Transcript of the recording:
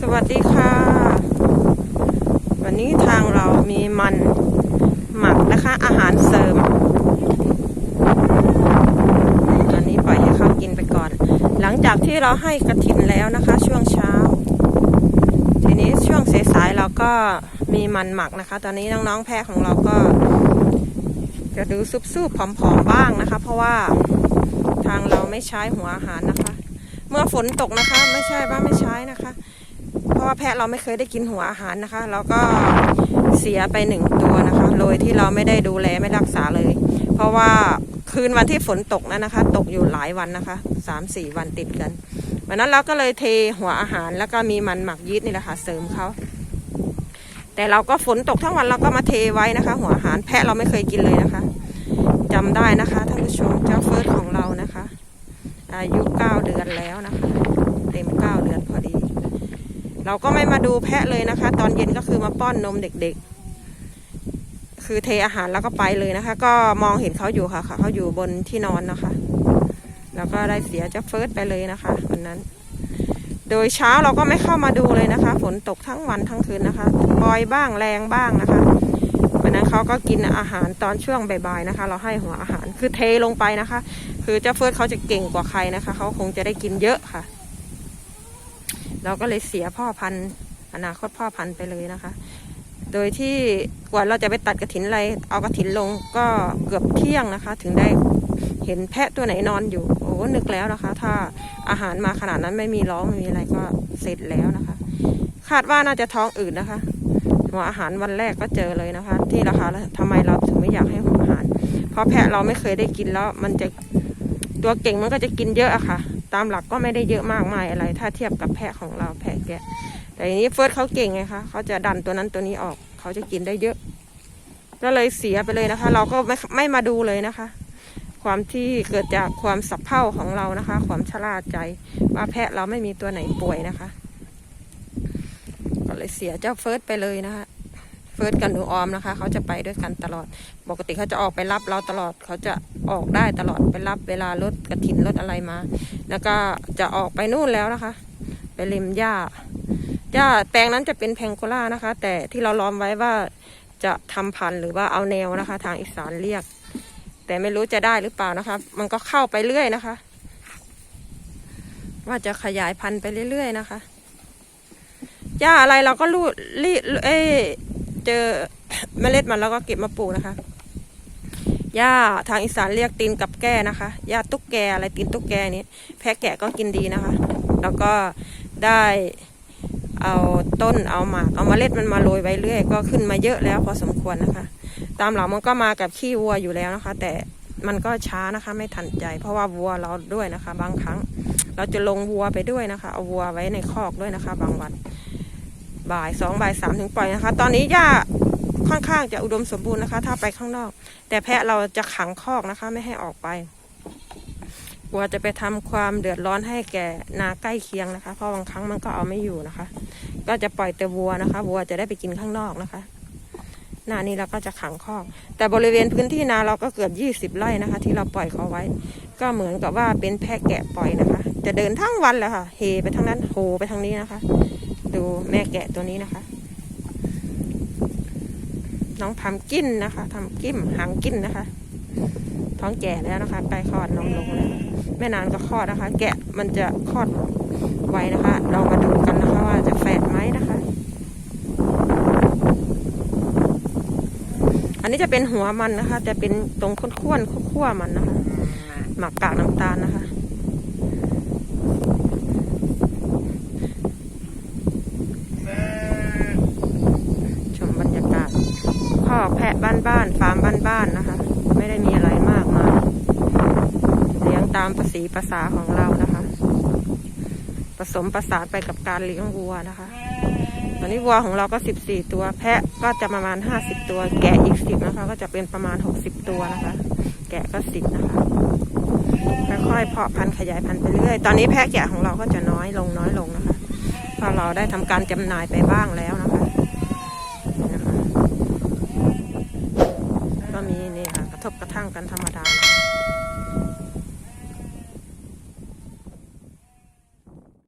สวัสดีค่ะ วันนี้ทางเรามีมันหมักนะคะ อาหารเสริม ตอนนี้ปล่อยให้เขากินไปก่อน หลังจากที่เราให้กระถินแล้วนะคะ ช่วงเช้า ทีนี้ช่วงสายๆเราก็มีมันหมักนะคะ ตอนนี้น้องๆแพะของเราก็จะดูซุบๆผอมๆบ้างนะคะ เพราะว่าทางเรา ไม่ใช้หัวอาหารนะคะ เมื่อฝนตกนะคะ ไม่ใช่ว่าไม่ใช้นะคะ เพราะว่าแพะเราไม่เคยได้กินหัวอาหารนะคะเราก็เสียไปหนึ่งตัวนะคะ โดยที่เราไม่ได้ดูแลไม่รักษาเลย เพราะว่าคืนวันที่ฝนตกนั้นนะคะ ตกอยู่หลายวันนะคะสามสี่วันติดกันวันนั้นเราก็เลยเทหัวอาหารแล้วก็มีมันหมักยีสต์นี่แหละค่ะเสริมเขาแต่เราก็ฝนตกทั้งวันเราก็มาเทไว้นะคะ หัวอาหารแพะเราไม่เคยกินเลยนะคะจำได้นะคะท่านผู้ชมเจ้าเฟิร์สของเรานะคะ อายุเก้าเดือนแล้วนะคะ เต็มเก้าเดือนพอดี เราก็ไม่มาดูแพะเลยนะคะ ตอนเย็นก็คือมาป้อนนมเด็กๆ คือเทอาหารแล้วก็ไปเลยนะคะ ก็มองเห็นเขาอยู่ค่ะค่ะเขาอยู่บนที่นอนนะคะ แล้วก็ได้เสียเจ้าเฟิร์สไปเลยนะคะวันนั้น โดยเช้าเราก็ไม่เข้ามาดูเลยนะคะ ฝนตกทั้งวันทั้งคืนนะคะปล่อยบ้างแรงบ้างนะคะ วันนั้นเขาก็กินอาหารตอนช่วงบ่ายๆนะคะ เราให้หัวอาหารคือเทลงไปนะคะ คือเจ้าเฟิร์สเขาจะเก่งกว่าใครนะคะเขาคงจะได้กินเยอะค่ะ เราก็เลยเสียพ่อพันธุ์อนาคตพ่อพันธุ์ไปเลยนะคะ โดยที่กว่าเราจะไปตัดกระถินอะไรเอากระถินลงก็เกือบเที่ยงนะคะ ถึงได้เห็นแพะตัวไหนนอนอยู่ โอ้นึกแล้วนะคะ ถ้าอาหารมาขนาดนั้นไม่มีร้องไม่มีอะไรก็เสร็จแล้วนะคะ คาดว่าน่าจะท้องอืดนะคะ หัวอาหารวันแรกก็เจอเลยนะคะ ที่ราคาแล้วทำไมเราถึงไม่อยากให้หัวอาหาร เพราะแพะเราไม่เคยได้กินแล้ว มันจะตัวเก่งมันก็จะกินเยอะอะค่ะ ตามหลักก็ไม่ได้เยอะมากมายอะไร ถ้าเทียบกับแพะของเราแพะแกะ แต่ทีนี้เฟิร์สเขาเก่งไงคะเขาจะดันตัวนั้นตัวนี้ออก เขาจะกินได้เยอะ ก็เลยเสียไปเลยนะคะ เราก็ไม่ไม่มาดูเลยนะคะความที่เกิดจากความสับเพร่าของเรานะคะ ความชราใจว่าแพะเราไม่มีตัวไหนป่วยนะคะ เลยเสียเจ้าเฟิร์สไปเลยนะคะเฟิร์สกับหนูออมนะคะ เขาจะไปด้วยกันตลอด ปกติเขาจะออกไปรับเราตลอด เขาจะออกได้ตลอดไปรับเวลารถกระถินรถอะไรมา แล้วก็จะออกไปนู่นแล้วนะคะ ไปเล็มหญ้าหญ้าแปลงนั้นจะเป็นแพงโกล่านะคะ แต่ที่เราล้อมไว้ว่าจะทำพันธุ์หรือว่าเอาแนวนะคะ ทางอีสานเรียก แต่ไม่รู้จะได้หรือเปล่านะคะ มันก็เข้าไปเรื่อยนะคะ ว่าจะขยายพันธุ์ไปเรื่อยๆนะคะ หญ้าอะไรเราก็รูดรีเอ้เจอเมล็ดมันแล้วก็เก็บมาปลูกนะคะหญ้าทางอีสานเรียกตีนกับแก้นะคะหญ้าตุ๊กแกอะไรตีนตุ๊กแกนี้แพะแกะก็กินดีนะคะ แล้วก็ได้เอาต้นเอาหมากเอามาเมล็ดมันมาโรยไว้เรื่อย ก็ขึ้นมาเยอะแล้วพอสมควรนะคะ ตามหลังมันก็มากับขี้วัวอยู่แล้วนะคะ แต่มันก็ช้านะคะไม่ทันใจ เพราะว่าวัวเราด้วยนะคะ บางครั้ง เราจะลงวัวไปด้วยนะคะ เอาวัวไว้ในคอกด้วยนะคะ บางวัน บ่ายสองบ่ายสามถึงปล่อยนะคะ ตอนนี้หญ้าค่อนข้างจะอุดมสมบูรณ์นะคะ ถ้าไปข้างนอก แต่แพะเราจะขังคอกนะคะ ไม่ให้ออกไปกลัวจะไปทำความเดือดร้อนให้แก่นาใกล้เคียงนะคะ เพราะบางครั้งมันก็เอาไม่อยู่นะคะ ก็จะปล่อยแต่วัวนะคะวัวจะได้ไปกินข้างนอกนะคะหน้านี้เราก็จะขังคอก แต่บริเวณพื้นที่นาเราก็เกือบยี่สิบไร่นะคะ ที่เราปล่อยเขาไว้ ก็เหมือนกับว่าเป็นแพะแกะปล่อยนะคะ จะเดินทั้งวันเลยค่ะเฮไปทางนั้นโฮไปทางนี้นะคะ ดูแม่แกะตัวนี้นะคะ น้องทำกิ้นนะคะทำกิ้มหางกิ้นนะคะ ท้องแก่แล้วนะคะใกล้คลอดน้องลงแล้วแม่นานก็คลอดนะคะ แกะมันจะคลอดไว้นะคะ เรามาดูกันนะคะว่าจะแฝดไหมนะคะ อันนี้จะเป็นหัวมันนะคะ จะเป็นตรงข้นๆขั้วๆมันนะคะ หมักกากน้ำตาลนะคะ ชมบรรยากาศข้อกแพะบ้านๆฟามบ้านๆนะคะ ไม่ได้มีอะไรมากมายเลี้ยงตามภาษีภาษาของเรานะคะ ผสมประสานไปกับการเลี้ยงวัวนะคะ ตอนนี้วัวของเราก็สิบสี่ตัว แพะก็จะประมาณห้าสิบตัว แกะอีกสิบนะคะ ก็จะเป็นประมาณหกสิบตัวนะคะ แกะก็สิบนะคะค่อยๆเพาะพันธุ์ขยายพันธุ์ไปเรื่อย ตอนนี้แพะแกะของเราก็จะน้อยลงน้อยลงนะคะ เพราะเราได้ทำการจำหน่ายไปบ้างแล้วนะคะ ระทบกระทั่งกันธรรมดานะ